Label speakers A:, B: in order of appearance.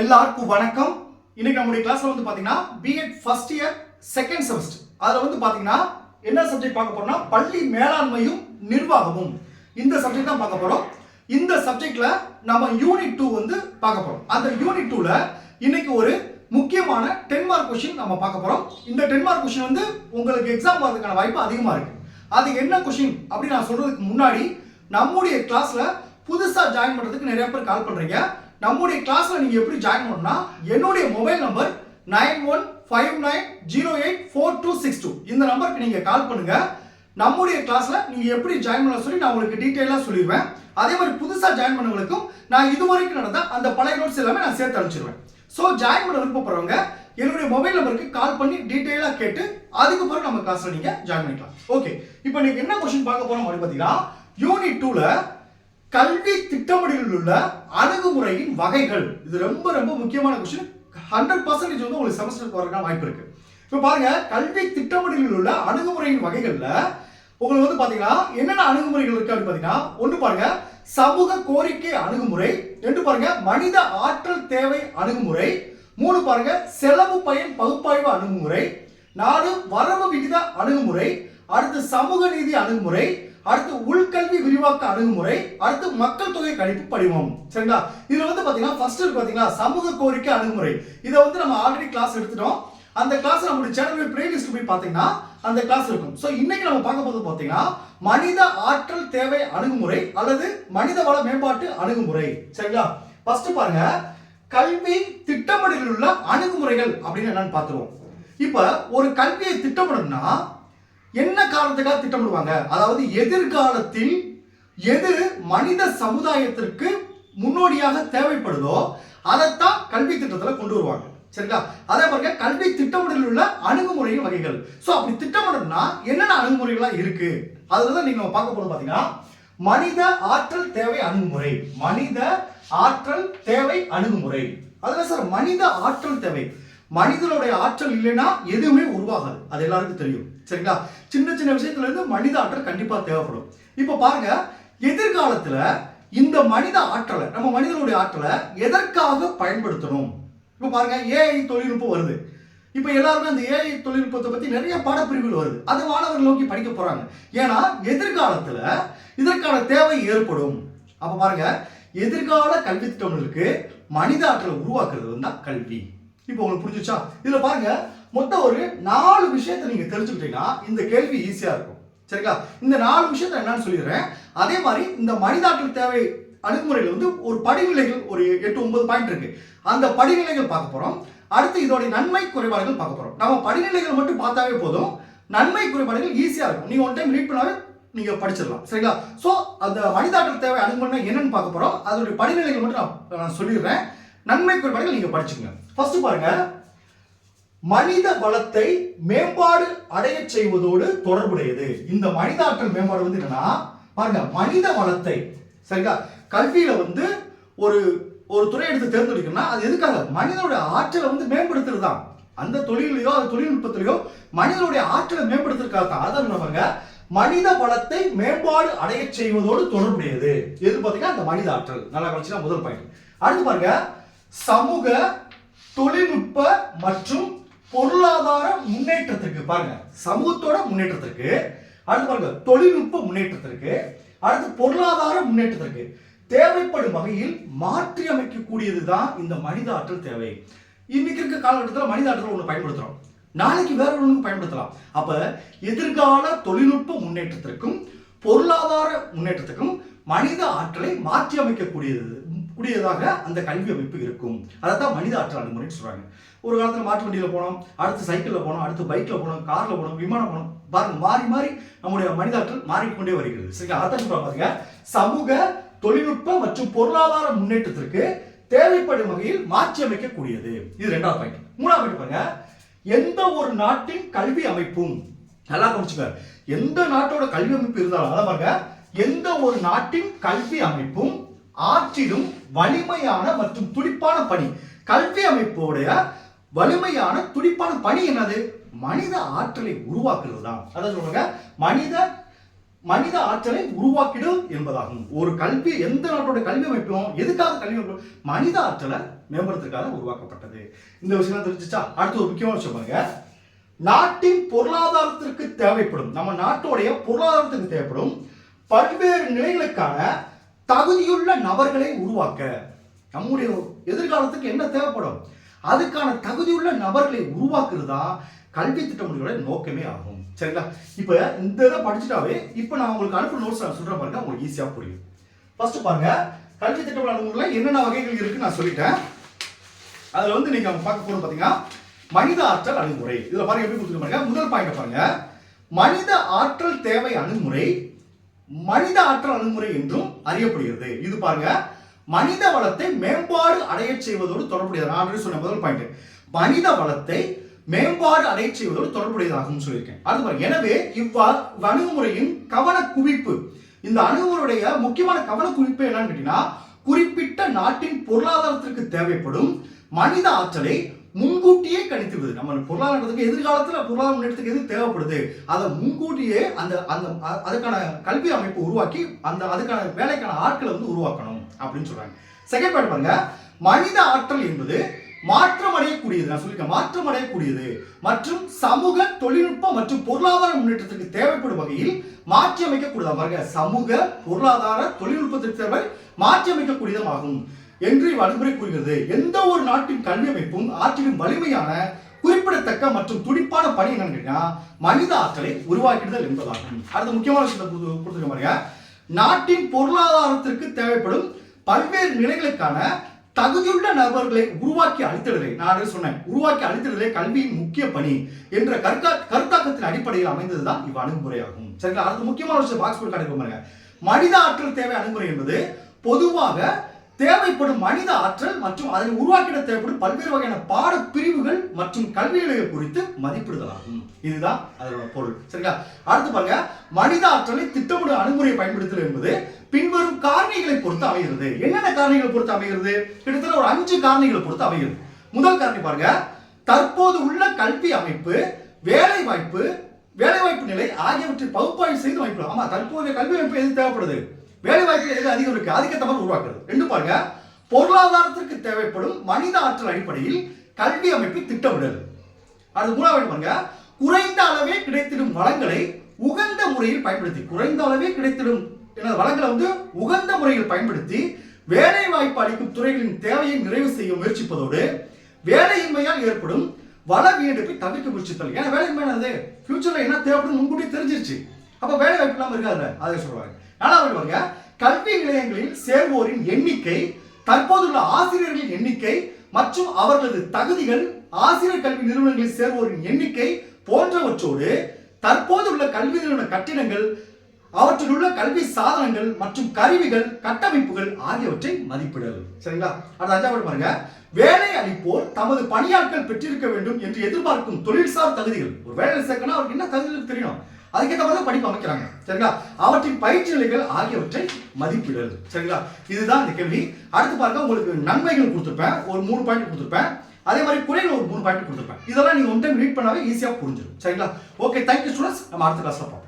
A: எல்லாருக்கும் வணக்கம். இன்னைக்கு நம்முடைய கிளாஸ்ல வந்து பாத்தீங்கன்னா BEd first year second semester அதுல வந்து பாத்தீங்கன்னா என்ன சப்ஜெக்ட் பார்க்க போறோம்னா பள்ளி மேலாண்மையும் நிர்வாகமும். இந்த சப்ஜெக்ட் தான் பார்க்க போறோம். இந்த சப்ஜெக்ட்ல நம்ம யூனிட் டூ வந்து பார்க்க போறோம். அந்த யூனிட் டூல இன்னைக்கு ஒரு முக்கியமான டென் மார்க் கொஸ்டின் நம்ம பார்க்க போறோம். இந்த டென் மார்க் கொஸ்டின் வந்து உங்களுக்கு எக்ஸாம் வரதுக்கான வாய்ப்பு அதிகமா இருக்கு. அது என்ன கொஸ்டின் அப்படின்னு நான் சொல்றதுக்கு முன்னாடி நம்முடைய கிளாஸ்ல புதுசா ஜாயின் பண்றதுக்கு நிறைய பேர் கால் பண்றீங்க. நம்முடைய கிளாஸில் நீங்கள் எப்படி ஜாயின் பண்ணணும்னா என்னுடைய mobile number nine one five nine zero eight four two six two இந்த நம்பருக்கு நீங்கள் கால் பண்ணுங்கள் நம்முடைய கிளாஸில் நீங்கள் எப்படி ஜாயின் பண்ண சொல்லி நான் உங்களுக்கு டீட்டெயிலாக சொல்லிடுவேன். அதே மாதிரி புதுசாக ஜாயின் பண்ணவங்களுக்கும் நான் இது வரைக்கும் நடந்த அந்த பழைய நோட்ஸ் எல்லாமே நான் சேர்த்து அனுப்பிச்சிடுவேன். ஸோ ஜாயின் பண்ண விருப்பப்படுறவங்க என்னுடைய மொபைல் நம்பருக்கு கால் பண்ணி டீட்டெயிலாக கேட்டு அதுக்கு பிறகு நம்ம கிளாஸில் நீங்கள் ஜாயின் பண்ணிக்கலாம். ஓகே இப்போ நீங்கள் என்ன கொஸ்டின் பார்க்க போகிறோம் அப்படின்னு பார்த்தீங்கன்னா யூனிட் டூவில் கல்வி திட்டமிடலில் உள்ள அணுகுமுறையின் வகைகள். இது ரொம்ப ரொம்ப முக்கியமான கொஸ்டின் ஹண்ட்ரட் பர்சன்டேஜ் வந்து உங்களுக்கு செமஸ்டருக்கு வரக்கான வாய்ப்பு இருக்கு. இப்போ பாருங்க கல்வி திட்டமிடலில் உள்ள அணுகுமுறையின் வகைகள்ல உங்களுக்கு வந்து பாத்தீங்கன்னா என்னென்ன அணுகுமுறைகள் இருக்கு அப்படின்னு பாத்தீங்கன்னா ஒன்று பாருங்க சமூக கோரிக்கை அணுகுமுறை ரெண்டு பாருங்க மனித ஆற்றல் தேவை அணுகுமுறை மூணு பாருங்க செலவு பயன் பகுப்பாய்வு அணுகுமுறை நாலு வரவு விகித அணுகுமுறை அடுத்து சமூக நீதி அணுகுமுறை அடுத்து உள்கல்வி விரிவாக்க அணுகுமுறை அடுத்து மக்கள் தொகை கணிப்பு படிவம். சரிங்களா? இதுல வந்து பாத்தீங்கன்னா ஃபர்ஸ்ட் பாத்தீங்கன்னா சமூக கோரிக்கை அணுகுமுறை. இதை வந்து நம்ம ஆல்ரெடி கிளாஸ் எடுத்துட்டோம். அந்த கிளாஸ் நம்மளுடைய சேனல் பிளேலிஸ்ட் போய் பாத்தீங்கன்னா அந்த கிளாஸ் இருக்கும். ஸோ இன்னைக்கு நம்ம பார்க்க போது பாத்தீங்கன்னா மனித ஆற்றல் தேவை அணுகுமுறை அல்லது மனித வள மேம்பாட்டு அணுகுமுறை. சரிங்களா? ஃபர்ஸ்ட் பாருங்க கல்வி திட்டமிடலில் உள்ள அணுகுமுறைகள் அப்படின்னு என்னன்னு பார்த்துருவோம். இப்ப ஒரு கல்வியை திட்டமிடணும்னா என்ன காரணத்துக்காக திட்டமிடுவாங்க? அதாவது எதிர்காலத்தில் எது மனித சமுதாயத்திற்கு முன்னோடியாக தேவைப்படுதோ அதைத்தான் கல்வி திட்டத்தில் கொண்டு வருவாங்க. சரிங்களா? அதே பாருங்க கல்வி திட்டமிடலில் உள்ள அணுகுமுறையின் வகைகள். ஸோ அப்படி திட்டமிடணும்னா என்னென்ன அணுகுமுறைகள்லாம் இருக்கு? அதில் தான் நீங்கள் பார்க்க போகணும் பார்த்தீங்கன்னா மனித ஆற்றல் தேவை அணுகுமுறை. மனித ஆற்றல் தேவை அணுகுமுறை. அதில் சார்? மனித ஆற்றல் தேவை. மனிதனுடைய ஆற்றல் இல்லைன்னா எதுவுமே உருவாகாது. அது எல்லாருக்கும் தெரியும். சரிங்களா? சின்ன சின்ன விஷயத்துல இருந்து மனித ஆற்றல் கண்டிப்பா தேவைப்படும். இப்போ பாருங்க எதிர்காலத்துல இந்த மனித ஆற்றலை நம்ம மனிதனுடைய ஆற்றலை எதற்காக பயன்படுத்தணும்? இப்போ பாருங்க ஏஐ தொழில்நுட்பம் வருது. இப்போ எல்லாருமே அந்த ஏஐ தொழில்நுட்பத்தை பத்தி நிறைய பாடப்பிரிவுகள் வருது. அதை மாணவர்கள் நோக்கி படிக்க போறாங்க. ஏன்னா எதிர்காலத்துல இதற்கான தேவை ஏற்படும். அப்ப பாருங்க எதிர்கால கல்வி திட்டங்களுக்கு மனித ஆற்றலை உருவாக்குறது வந்து தான் கல்வி. இப்போ உங்களுக்கு புரிஞ்சுச்சா? இதுல பாருங்க மொத்தம் ஒரு நாலு விஷயத்தை நீங்க தெரிஞ்சுக்கிட்டீங்கன்னா இந்த கேள்வி ஈஸியா இருக்கும். சரிங்களா? இந்த நாலு விஷயத்த என்னன்னு சொல்லிடுறேன். அதே மாதிரி இந்த மனிதாற்றல் தேவை அணுகுமுறையில் வந்து ஒரு படிநிலைகள் ஒரு எட்டு ஒன்பது பாயிண்ட் இருக்கு. அந்த படிநிலைகள் பார்க்க போறோம். அடுத்து இதோடைய நன்மை குறைபாடுகள் பார்க்க போறோம். நம்ம படிநிலைகள் மட்டும் பார்த்தாவே போதும். நன்மை குறைபாடுகள் ஈஸியா இருக்கும். நீங்க ஒன் டைம் ரீட் பண்ணாவே நீங்க படிச்சிடலாம். சரிங்களா? ஸோ அந்த மனிதாற்றல் தேவை அணுகுமுறை என்னன்னு பார்க்க போறோம். அதனுடைய படிநிலைகள் மட்டும் நான் சொல்லிடுறேன். நன்மை குறைபாடுகள் நீங்க படிச்சுக்கோங்க. ஃபர்ஸ்ட் பாருங்க. மனித வளத்தை மேம்பாடு அடைய செய்வதோடு தொடர்புடையது. இந்த மனித ஆற்றல் மேம்பாடு வந்து என்னன்னா பாருங்க மனித வளத்தை சரிங்களா? கல்வியில வந்து ஒரு ஒரு துறை எடுத்து தேர்ந்தெடுக்கணும்னா அது எதுக்காக? மனிதனுடைய ஆற்றலை வந்து மேம்படுத்துறது தான் அந்த தொழிலையோ அது தொழில்நுட்பத்திலையோ மனிதனுடைய ஆற்றலை மேம்படுத்துறதுக்காக தான். அதான் பாருங்க? மனித வளத்தை மேம்பாடு அடைய செய்வதோடு தொடர்புடையது. எது பார்த்தீங்கன்னா அந்த மனித ஆற்றல் நல்லா கவனிச்சுன்னா முதல் பாயிண்ட் அடுத்து பாருங்க சமூக தொழில்நுட்ப மற்றும் பொருளாதார முன்னேற்றத்திற்கு பாருங்க. சமூகத்தோட முன்னேற்றத்திற்கு அடுத்து பாருங்க தொழில்நுட்ப முன்னேற்றத்திற்கு அடுத்து பொருளாதார முன்னேற்றத்திற்கு தேவைப்படும் வகையில் மாற்றி அமைக்கக்கூடியது தான் இந்த மனித ஆற்றல் தேவை. இன்னைக்கு இருக்க காலகட்டத்தில் மனித ஆற்றல் ஒன்று பயன்படுத்துறோம். நாளைக்கு வேற ஒன்று பயன்படுத்தலாம். அப்ப எதிர்கால தொழில்நுட்ப முன்னேற்றத்திற்கும் பொருளாதார முன்னேற்றத்துக்கும் மனித ஆற்றலை மாற்றி அமைக்கக்கூடியது கூடியதாக அந்த கல்வி அமைப்பு இருக்கும். அதை தான் மனித ஆற்றல் அணுகுமுறைன்னு சொல்கிறாங்க ஒரு காலத்தில் மாட்டு வண்டியில் போனோம் அடுத்து சைக்கிளில் போனோம் அடுத்து பைக்கில் போனோம் காரில் போனோம் விமானம் போனோம். பாருங்க மாறி மாறி நம்முடைய மனித ஆற்றல் மாறிக்கொண்டே வருகிறது. சரிங்களா? அதான் பாருங்க. சமூக தொழில்நுட்ப மற்றும் பொருளாதார முன்னேற்றத்திற்கு தேவைப்படும் வகையில் மாற்றி அமைக்கக்கூடியது. இது ரெண்டாவது பாயிண்ட் மூணாவது பாயிண்ட் பாருங்க. எந்த ஒரு நாட்டின் கல்வி அமைப்பும் நல்லா கவனிச்சுங்க எந்த நாட்டோட கல்வி அமைப்பு இருந்தாலும் அதான் பாருங்க. எந்த ஒரு நாட்டின் கல்வி அமைப்பும் ஆற்றிலும் வலிமையான மற்றும் துடிப்பான பணி கல்வி அமைப்போடைய வலிமையான துடிப்பான பணி என்னது? மனித ஆற்றலை உருவாக்குறது தான் அதை சொல்லுங்க. மனித மனித ஆற்றலை உருவாக்கிடும் என்பதாகும். ஒரு கல்வி எந்த நாட்டோட கல்வி அமைப்பும் எதுக்காக கல்வி அமைப்பு? மனித ஆற்றலை மேம்படுத்துறதுக்காக உருவாக்கப்பட்டது. இந்த விஷயம் தெரிஞ்சுச்சா? அடுத்து ஒரு முக்கியமான விஷயம் பாருங்க. நாட்டின் பொருளாதாரத்திற்கு தேவைப்படும் நம்ம நாட்டோடைய பொருளாதாரத்துக்கு தேவைப்படும் பல்வேறு நிலைகளுக்கான தகுதியுள்ள நபர்களை உருவாக்க. நம்முடைய எதிர்காலத்துக்கு என்ன தேவைப்படும்? அதுக்கான தகுதியுள்ள நபர்களை உருவாக்குறது தான் கல்வி திட்டமுடிவோட நோக்கமே ஆகும். சரிங்களா? இப்போ இந்த இதை படிச்சுட்டாவே இப்போ நான் உங்களுக்கு அனுப்புற நோட்ஸ் நான் சொல்றேன் பாருங்க உங்களுக்கு ஈஸியாக புரியும். ஃபர்ஸ்ட் பாருங்க கல்வி திட்டம் அணுகுமுறையில் என்னென்ன வகைகள் இருக்குன்னு நான் சொல்லிட்டேன். அதுல வந்து நீங்க பார்க்க போறது பாத்தீங்கன்னா மனித ஆற்றல் அணுகுமுறை. இதுல பாருங்க எப்படி கொடுத்துருப்பாங்க முதல் பாயிண்ட் பாருங்க. மனித ஆற்றல் தேவை அணுகுமுறை மனித ஆற்றல் அணுகுமுறை என்றும் அறியப்படுகிறது. இது பாருங்க. மனித வளத்தை மேம்பாடு அடைய செய்வதோடு தொடர்புடையது. நான் சொன்ன முதல் பாயிண்ட் மனித வளத்தை மேம்பாடு அடைய செய்வதோடு தொடர்புடையதாகும் சொல்லியிருக்கேன். அது பாருங்க. எனவே இவ்வா அணுகுமுறையின் கவன குவிப்பு இந்த அணுகுமுறையுடைய முக்கியமான கவன குவிப்பு என்னன்னு கேட்டீங்கன்னா குறிப்பிட்ட நாட்டின் பொருளாதாரத்திற்கு தேவைப்படும் மனித ஆற்றலை முன்கூட்டியே கணித்துவது நம்ம பொருளாதாரத்துக்கு எதிர்காலத்துல பொருளாதார முன்னேற்றத்துக்கு எது தேவைப்படுது? அதை முன்கூட்டியே அந்த அந்த அதுக்கான கல்வி அமைப்பு உருவாக்கி அந்த அதுக்கான வேலைக்கான ஆட்களை வந்து உருவாக்கணும் அப்படின்னு சொல்றாங்க. செகண்ட் பாயிண்ட் பாருங்க. மனித ஆற்றல் என்பது மாற்றம் அடையக்கூடியது நான் சொல்லிக்க மாற்றம் அடையக்கூடியது மற்றும் சமூக தொழில்நுட்ப மற்றும் பொருளாதார முன்னேற்றத்திற்கு தேவைப்படும் வகையில் மாற்றி அமைக்கக்கூடியதாக பாருங்க. சமூக பொருளாதார தொழில்நுட்பத்திற்கு தேவை மாற்றி அமைக்கக்கூடியதாகும் என்று வன்முறை கூறுகிறது. எந்த ஒரு நாட்டின் கல்வி அமைப்பும் ஆற்றிலும் வலிமையான குறிப்பிடத்தக்க மற்றும் துடிப்பான பணி என்னன்னு மனித ஆற்றலை உருவாக்கிடுதல் என்பதாகும். அடுத்த முக்கியமான விஷயத்தை கொடுத்துருக்க பாருங்க நாட்டின் பொருளாதாரத்திற்கு தேவைப்படும் பல்வேறு நிலைகளுக்கான தகுதியுள்ள நபர்களை உருவாக்கி அளித்திடுதலை நான் சொன்னேன் உருவாக்கி அளித்திடுதலே கல்வியின் முக்கிய பணி என்ற கருத்தா கருத்தாக்கத்தின் அடிப்படையில் அமைந்ததுதான் இவ் அணுகுமுறையாகும். சரிங்களா? அடுத்த முக்கியமான விஷயம் பாக்ஸ் போட்டு பாருங்க மனித ஆற்றல் தேவை அணுகுமுறை என்பது பொதுவாக தேவைப்படும் மனித ஆற்றல் மற்றும் அதனை உருவாக்கிட தேவைப்படும் பல்வேறு வகையான பாட பிரிவுகள் மற்றும் கல்வி நிலைகள் குறித்து மதிப்பிடுதலாகும். இதுதான் அதோட பொருள். சரிங்களா? அடுத்து பாருங்க. மனித ஆற்றலை திட்டமிடும் அணுகுமுறையை பயன்படுத்தல் என்பது பின்வரும் காரணிகளை பொறுத்து அமைகிறது. என்னென்ன காரணிகளை பொறுத்து அமைகிறது? கிட்டத்தட்ட ஒரு அஞ்சு காரணிகளை பொறுத்து அமைகிறது. முதல் காரணி பாருங்க. தற்போது உள்ள கல்வி அமைப்பு வேலை வாய்ப்பு வேலை வாய்ப்பு நிலை ஆகியவற்றை பகுப்பாய்வு செய்து வாய்ப்பு ஆமா தற்போதைய கல்வி அமைப்பு எது தேவைப்படுது? வேலை வாய்ப்பு எது அதிகம் இருக்கு? அதுக்கேற்ற மாதிரி உருவாக்குறது. ரெண்டு பாருங்க. பொருளாதாரத்திற்கு தேவைப்படும் மனித ஆற்றல் அடிப்படையில் கல்வி அமைப்பை திட்டமிடல். அது மூணாவது பாருங்க. குறைந்த அளவே கிடைத்திடும் வளங்களை உகந்த முறையில் பயன்படுத்தி குறைந்த அளவே கிடைத்திடும் எனது வளங்களை வந்து உகந்த முறையில் பயன்படுத்தி வேலை வாய்ப்பு அளிக்கும் துறைகளின் தேவையை நிறைவு செய்ய முயற்சிப்பதோடு வேலையின்மையால் ஏற்படும் வள வீடுப்பை தவிர்க்க முயற்சித்தல். ஏன்னா வேலையின்மையானது ஃபியூச்சர்ல என்ன தேவைப்படும் முன்கூட்டி தெரிஞ்சிருச்சு. அப்போ வேலை வாய்ப்பு இல்லாமல் இருக்காதுல்ல அதை சொல்லுவாங்க. நாலாவது பாருங்க கல்வி நிலையங்களில் சேர்வோரின் எண்ணிக்கை தற்போதுள்ள ஆசிரியர்களின் எண்ணிக்கை மற்றும் அவர்களது தகுதிகள் ஆசிரியர் கல்வி நிறுவனங்களில் சேர்வோரின் எண்ணிக்கை போன்றவற்றோடு தற்போது உள்ள கல்வி நிறுவன கட்டிடங்கள் அவற்றில் உள்ள கல்வி சாதனங்கள் மற்றும் கருவிகள் கட்டமைப்புகள் ஆகியவற்றை மதிப்பிடல். சரிங்களா? அடுத்த அஞ்சாவது பாருங்க. வேலை அளிப்போர் தமது பணியாட்கள் பெற்றிருக்க வேண்டும் என்று எதிர்பார்க்கும் தொழில்சார் தகுதிகள். ஒரு வேலை சேர்க்கணும் அவருக்கு என்ன தகுதிகள் தெரியணும் அதுக்கேற்ற மாதிரி தான் படிப்பு அமைக்கிறாங்க. சரிங்களா? அவற்றின் பயிற்சி நிலைகள் ஆகியவற்றை மதிப்பிடல். சரிங்களா? இதுதான் இந்த கேள்வி. அடுத்து பாருங்க உங்களுக்கு நன்மைகள் கொடுத்துருப்பேன். ஒரு மூணு பாயிண்ட் கொடுத்துருப்பேன். அதே மாதிரி குறைகள் ஒரு மூணு பாயிண்ட் கொடுத்துருப்பேன். இதெல்லாம் நீங்க ஒன் டைம் ரீட் பண்ணாவே ஈஸியாக புரிஞ்சிடும் சரிங்களா? ஓகே தேங்க்யூ ஸ்டூடெண்ட்ஸ் நம்ம அடுத்த கிளாஸ்ல பார்ப்போம்.